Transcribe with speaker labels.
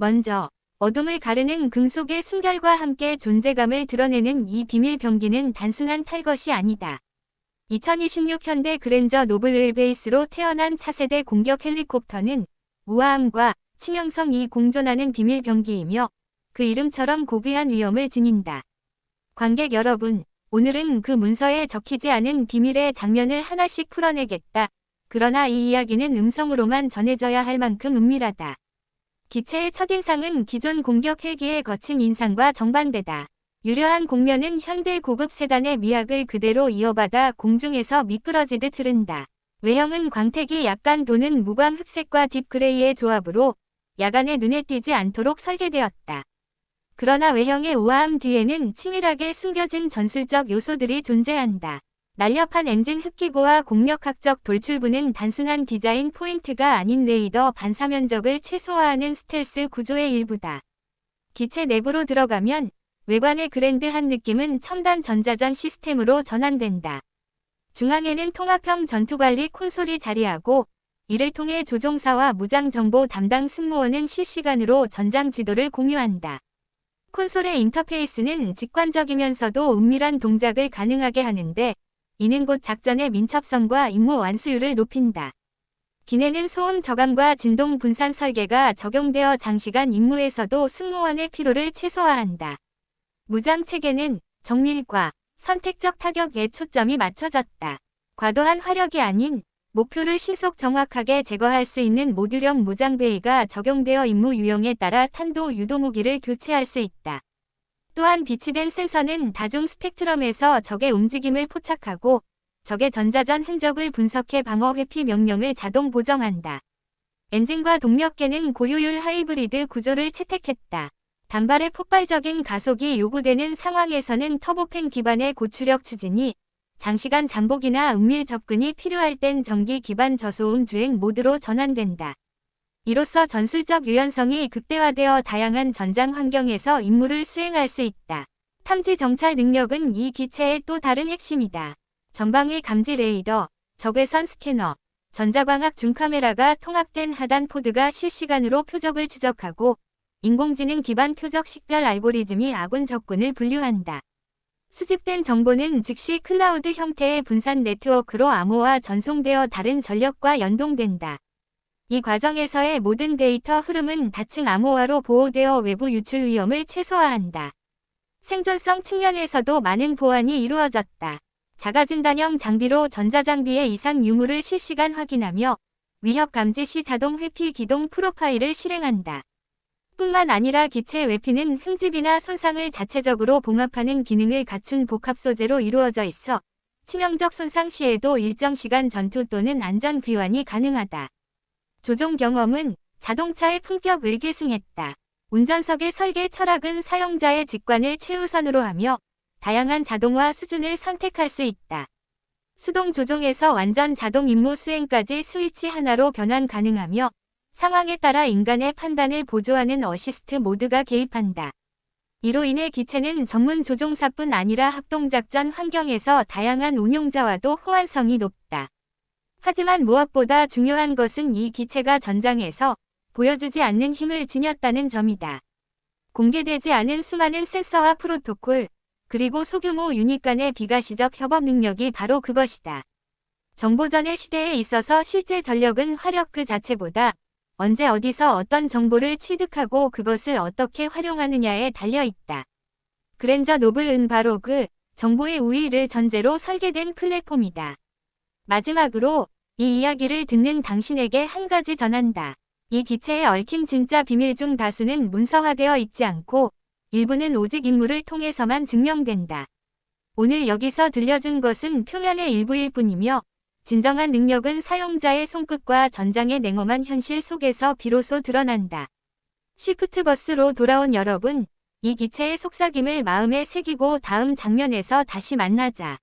Speaker 1: 먼저 어둠을 가르는 금속의 순결과 함께 존재감을 드러내는 이 비밀 병기는 단순한 탈 것이 아니다. 2026 현대 그랜저 노블을 베이스로 태어난 차세대 공격 헬리콥터는 우아함과 치명성이 공존하는 비밀 병기이며 그 이름처럼 고귀한 위험을 지닌다. 관객 여러분, 오늘은 그 문서에 적히지 않은 비밀의 장면을 하나씩 풀어내겠다. 그러나 이 이야기는 음성으로만 전해져야 할 만큼 은밀하다. 기체의 첫인상은 기존 공격 헬기의 거친 인상과 정반대다. 유려한 공면은 현대 고급 세단의 미학을 그대로 이어받아 공중에서 미끄러지듯 흐른다. 외형은 광택이 약간 도는 무광 흑색과 딥그레이의 조합으로 야간에 눈에 띄지 않도록 설계되었다. 그러나 외형의 우아함 뒤에는 치밀하게 숨겨진 전술적 요소들이 존재한다. 날렵한 엔진 흡기구와 공력학적 돌출부는 단순한 디자인 포인트가 아닌 레이더 반사 면적을 최소화하는 스텔스 구조의 일부다. 기체 내부로 들어가면 외관의 그랜드한 느낌은 첨단 전자전 시스템으로 전환된다. 중앙에는 통합형 전투관리 콘솔이 자리하고 이를 통해 조종사와 무장정보 담당 승무원은 실시간으로 전장 지도를 공유한다. 콘솔의 인터페이스는 직관적이면서도 은밀한 동작을 가능하게 하는데 이는 곧 작전의 민첩성과 임무 완수율을 높인다. 기내는 소음 저감과 진동 분산 설계가 적용되어 장시간 임무에서도 승무원의 피로를 최소화한다. 무장 체계는 정밀과 선택적 타격에 초점이 맞춰졌다. 과도한 화력이 아닌 목표를 신속 정확하게 제거할 수 있는 모듈형 무장베이가 적용되어 임무 유형에 따라 탄도 유도 무기를 교체할 수 있다. 또한 비치된 센서는 다중 스펙트럼에서 적의 움직임을 포착하고 적의 전자전 흔적을 분석해 방어 회피 명령을 자동 보정한다. 엔진과 동력계는 고효율 하이브리드 구조를 채택했다. 단발의 폭발적인 가속이 요구되는 상황에서는 터보팬 기반의 고출력 추진이 장시간 잠복이나 은밀 접근이 필요할 땐 전기 기반 저소음 주행 모드로 전환된다. 이로써 전술적 유연성이 극대화되어 다양한 전장 환경에서 임무를 수행할 수 있다. 탐지 정찰 능력은 이 기체의 또 다른 핵심이다. 전방위 감지 레이더, 적외선 스캐너, 전자광학 줌카메라가 통합된 하단 포드가 실시간으로 표적을 추적하고 인공지능 기반 표적 식별 알고리즘이 아군 적군을 분류한다. 수집된 정보는 즉시 클라우드 형태의 분산 네트워크로 암호화 전송되어 다른 전력과 연동된다. 이 과정에서의 모든 데이터 흐름은 다층 암호화로 보호되어 외부 유출 위험을 최소화한다. 생존성 측면에서도 많은 보완이 이루어졌다. 자가진단형 장비로 전자장비의 이상 유무를 실시간 확인하며 위협 감지 시 자동 회피 기동 프로파일을 실행한다. 뿐만 아니라 기체 외피는 흠집이나 손상을 자체적으로 봉합하는 기능을 갖춘 복합 소재로 이루어져 있어 치명적 손상 시에도 일정 시간 전투 또는 안전 귀환이 가능하다. 조종 경험은 자동차의 품격을 계승했다. 운전석의 설계 철학은 사용자의 직관을 최우선으로 하며 다양한 자동화 수준을 선택할 수 있다. 수동 조종에서 완전 자동 임무 수행까지 스위치 하나로 변환 가능하며 상황에 따라 인간의 판단을 보조하는 어시스트 모드가 개입한다. 이로 인해 기체는 전문 조종사뿐 아니라 합동작전 환경에서 다양한 운용자와도 호환성이 높다. 하지만 무엇보다 중요한 것은 이 기체가 전장에서 보여주지 않는 힘을 지녔다는 점이다. 공개되지 않은 수많은 센서와 프로토콜, 그리고 소규모 유닛 간의 비가시적 협업 능력이 바로 그것이다. 정보전의 시대에 있어서 실제 전력은 화력 그 자체보다 언제 어디서 어떤 정보를 취득하고 그것을 어떻게 활용하느냐에 달려 있다. 그랜저 노블은 바로 그 정보의 우위를 전제로 설계된 플랫폼이다. 마지막으로 이 이야기를 듣는 당신에게 한 가지 전한다. 이 기체에 얽힌 진짜 비밀 중 다수는 문서화되어 있지 않고 일부는 오직 임무를 통해서만 증명된다. 오늘 여기서 들려준 것은 표면의 일부일 뿐이며 진정한 능력은 사용자의 손끝과 전장의 냉엄한 현실 속에서 비로소 드러난다. 시프트버스로 돌아온 여러분, 이 기체의 속삭임을 마음에 새기고 다음 장면에서 다시 만나자.